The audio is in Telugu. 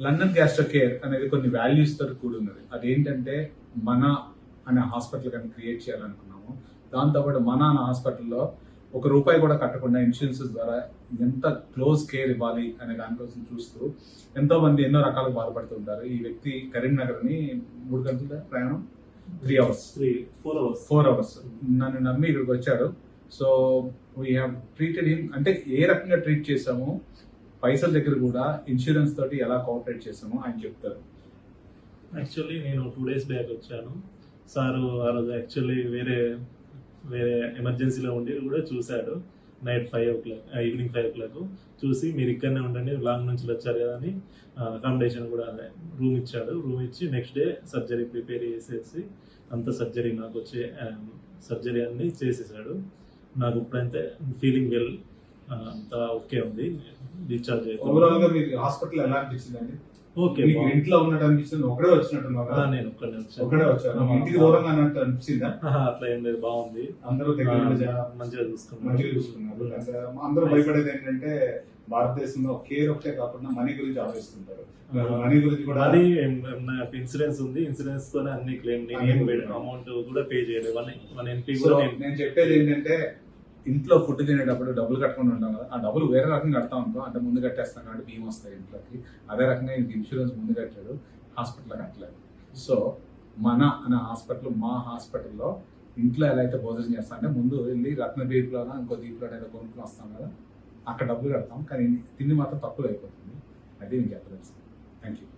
లండన్ గ్యాస్ట్రో కేర్ అనేది కొన్ని వాల్యూస్తో కూడున్నది అదేంటంటే మన అనే హాస్పిటల్ కానీ క్రియేట్ చేయాలనుకున్నాము. దాంతోపాటు మన అనే హాస్పిటల్లో ఒక రూపాయి కూడా కట్టకుండా ఇన్సూరెన్స్ ద్వారా ఎంత క్లోజ్ కేర్ ఇవ్వాలి అనే దానికోసం చూస్తూ ఎంతో మంది ఎన్నో రకాలుగా బాధపడుతుంటారు ఈ వ్యక్తి కరీంనగర్ అని మూడు గంటల ప్రయాణం? Three hours three four hours four hours నన్ను నమ్మి ఇక్కడికి వచ్చాడు so we have treated him అంటే ఏ రకంగా ట్రీట్ చేసాము పైసల దగ్గర కూడా ఇన్సూరెన్స్ తోటి ఎలా కోఆపరేట్ చేసామో ఆయన చెప్తారు. యాక్చువల్లీ నేను టూ డేస్ బ్యాక్ వచ్చాను. సారు ఆ రోజు యాక్చువల్లీ వేరే వేరే ఎమర్జెన్సీలో ఉండి కూడా చూశాడు. Night five o'clock evening five o'clock చూసి మీరు ఇక్కడనే ఉండండి లాంగ్ నుంచి వచ్చారు కదా అని అకామిడేషన్ కూడా రూమ్ ఇచ్చాడు. రూమ్ ఇచ్చి నెక్స్ట్ డే సర్జరీ ప్రిపేర్ చేసేసి అంత సర్జరీ నాకు వచ్చే సర్జరీ అన్ని చేసేసాడు. నాకు ఇప్పుడైతే ఫీలింగ్ వెల్ అంతా ఓకే ఉంది. డిశ్చార్జ్ ఓవరాల్గా మీకు హాస్పిటల్ ఎలా అనిపించిందండి? ఓకే మీకు ఇంట్లో ఉన్నట్టు అనిపించింది? ఒకడే వచ్చినట్టున్నారు? కదా? నేను ఒక్కడే వచ్చాను. ఒకడే వచ్చారు? మీ ఇంటికి దూరంగా అన్నట్టు అనిపించిందా? అట్లా ఏం లేదు బాగుంది. అందరూ దగ్గర మంచిగా చూసుకున్నాను మంచిగా చూసుకున్నారు. అందరూ భయపడేది ఏంటంటే భారతదేశంలో కేర్ ఒకటే కాకుండా మనీ గురించి ఆలోచిస్తుంటారు. మనీ గురించి కూడా అది నాకు ఇన్సూరెన్స్ ఉంది? ఇన్సూరెన్స్ తోనే అన్ని క్లెయిమ్ అమౌంట్ కూడా పే చేయలేదు. వన్ సో కూడా నేను చెప్పేది ఏంటంటే ఇంట్లో ఫుడ్ తినేటప్పుడు డబ్బులు కట్టుకుని ఉంటాం కదా ఆ డబ్బులు వేరే రకంగా కడతాం అనుకో అంటే ముందు కట్టేస్తాం కాబట్టి భీమా వస్తాయి ఇంట్లోకి. అదే రకంగా ఇంక ఇన్సూరెన్స్ ముందు కట్టాడు హాస్పిటల్ కట్టలేదు. సో మన అనే హాస్పిటల్ మా హాస్పిటల్లో ఇంట్లో ఎలా అయితే భోజనం చేస్తాం అంటే ముందు వెళ్ళి రత్న దీపులోనో ఇంకో దీపులో ఏదో కొనుక్కుని వస్తాం కదా అక్కడ డబ్బులు కడతాం. కానీ తిండి మాత్రం తక్కువ అయిపోతుంది. అది నేను చెప్పలేదు థ్యాంక్ యూ